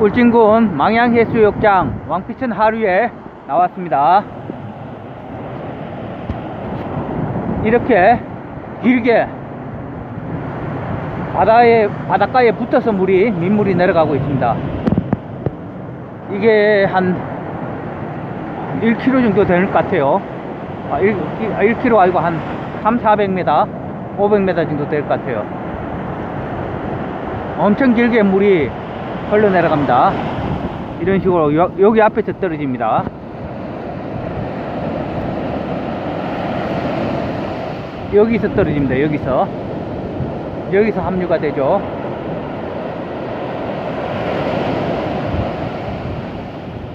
울진군 망양해수욕장 왕피천 하류에 나왔습니다. 이렇게 길게 바다에 바닷가에 붙어서 물이 민물이 내려가고 있습니다. 이게 한 1km 정도 되는 것 같아요. 아, 1, 1km 아니고 한 3, 400m, 500m 정도 될 것 같아요. 엄청 길게 물이 흘러내려갑니다. 이런 식으로 여, 여기 앞에서 떨어집니다. 여기서 떨어집니다. 여기서. 여기서 합류가 되죠.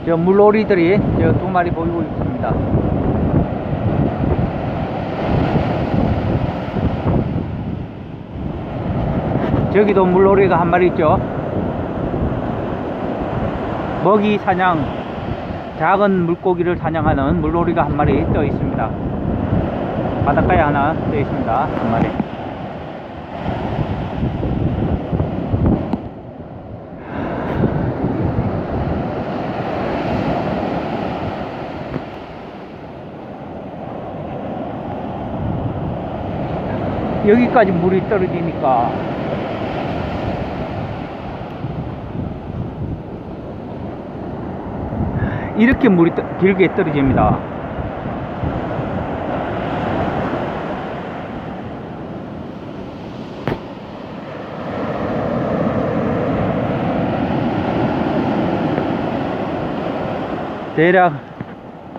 저 물오리들이 저 두 마리 보이고 있습니다. 저기도 물오리가 한 마리 있죠. 먹이 사냥, 작은 물고기를 사냥하는 물오리가 한 마리 떠 있습니다. 바닷가에 하나 떠 있습니다. 한 마리. 여기까지 물이 떨어지니까 이렇게 물이 떠- 길게 떨어집니다. 대략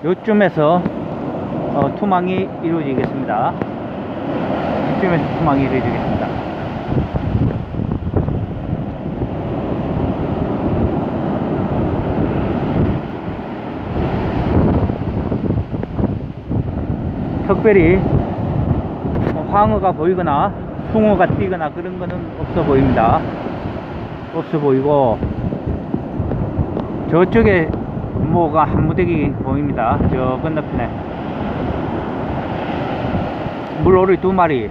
요쯤에서 어, 투망이 이루어지겠습니다. 이쯤에서 투망이 이루어지겠습니다. 특별히 뭐 황어가 보이거나 숭어가 뛰거나 그런 거는 없어 보입니다. 없어 보이고 저쪽에 뭐가 한 무대기 보입니다. 저 건너편에 물오리 두 마리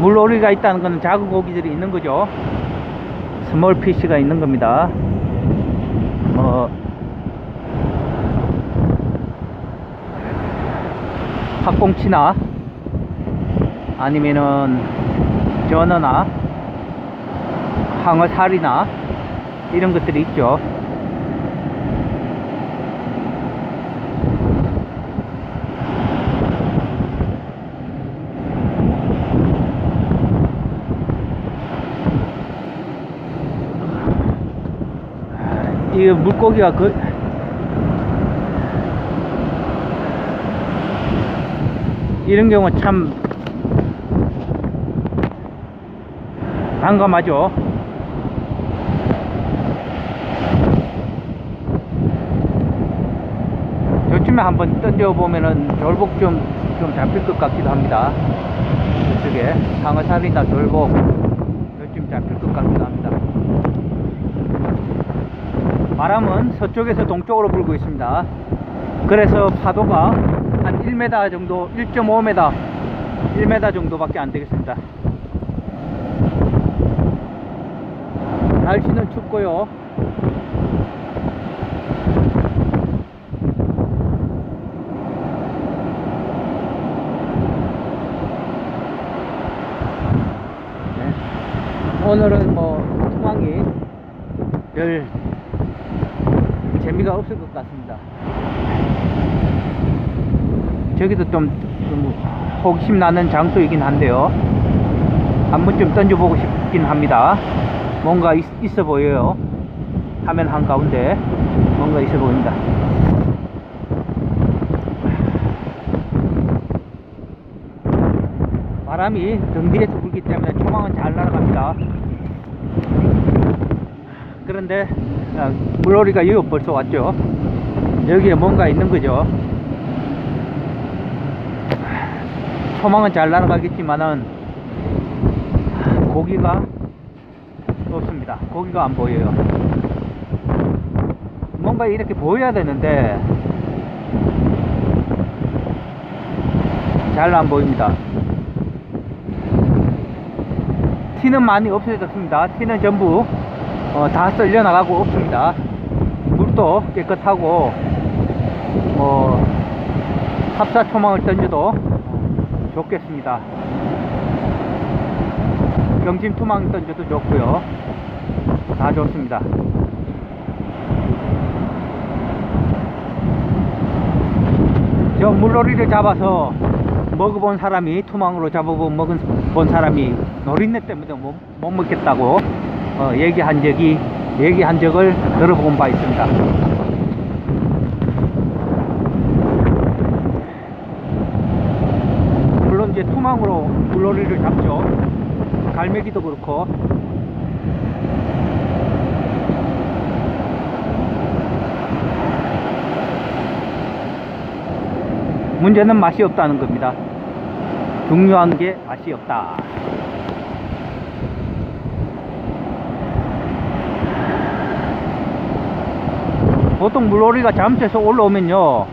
물오리가 있다는 것은 작은 고기들이 있는 거죠. 스몰 피쉬가 있는 겁니다. 뭐 팥꽁치나 아니면은 전어나 항어살이나 이런 것들이 있죠. 이 물고기가 그 이런 경우 참 난감하죠. 요즘에 한번 던져보면은 졸복 좀, 좀 잡힐 것 같기도 합니다. 이쪽에 상어살이나 졸복 요즘 잡힐 것 같기도 합니다. 바람은 서쪽에서 동쪽으로 불고 있습니다. 그래서 파도가 한 1m 정도, 1.5m, 1m 정도밖에 안 되겠습니다. 날씨는 춥고요. 네. 오늘은 뭐 투망이 별 재미가 없을 것 같습니다. 저기도 좀, 좀 호기심 나는 장소이긴 한데요. 한 번쯤 던져보고 싶긴 합니다. 뭔가 있, 있어 보여요. 화면 한가운데 뭔가 있어 보입니다. 바람이 등 뒤에서 불기 때문에 초망은 잘 날아갑니다. 그런데 아, 물놀이가 여기 벌써 왔죠. 여기에 뭔가 있는 거죠. 초망은 잘 날아가겠지만은 고기가 없습니다. 고기가 안 보여요. 뭔가 이렇게 보여야 되는데 잘 안 보입니다. 티는 많이 없어졌습니다. 티는 전부 어, 다 쓸려 나가고 없습니다. 물도 깨끗하고 뭐 합사 초망을 던져도 좋겠습니다. 경심 투망 던져도 좋고요. 다 좋습니다. 저 물놀이를 잡아서 먹어본 사람이 투망으로 잡아본 먹은 본 사람이 노린내 때문에 못, 못 먹겠다고 어, 얘기한 적이 얘기한 적을 들어본 바 있습니다. 물론 이제 투망으로 물놀이를 잡죠. 갈매기도 그렇고 문제는 맛이 없다는 겁니다. 중요한 게 맛이 없다. 보통 물오리가 잠수해서 올라오면요,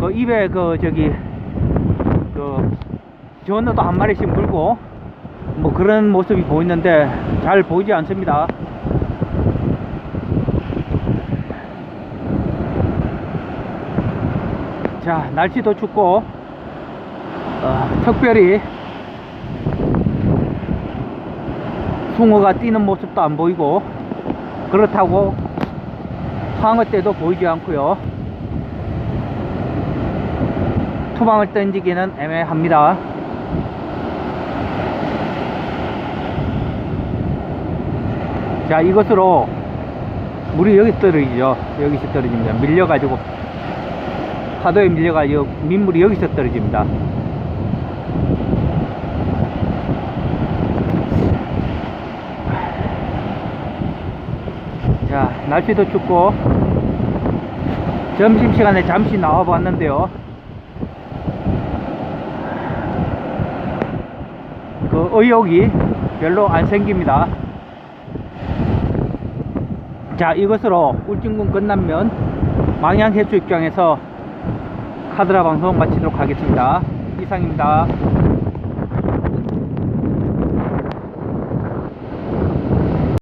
그 입에 그 저기 그 전어도 한 마리씩 물고 뭐 그런 모습이 보이는데 잘 보이지 않습니다. 자, 날씨도 춥고, 어, 특별히 숭어가 뛰는 모습도 안 보이고, 그렇다고 황어 때도 보이지 않고요. 투방을 던지기는 애매합니다. 자, 이것으로 물이 여기 떨어지죠. 여기서 떨어집니다. 밀려 가지고 파도에 밀려 가지고 민물이 여기서 떨어집니다. 자, 날씨도 춥고 점심시간에 잠시 나와 봤는데요. 그 의욕이 별로 안 생깁니다. 자, 이것으로 울진군 끝나면 망양해수 입장에서 카드라 방송 마치도록 하겠습니다. 이상입니다.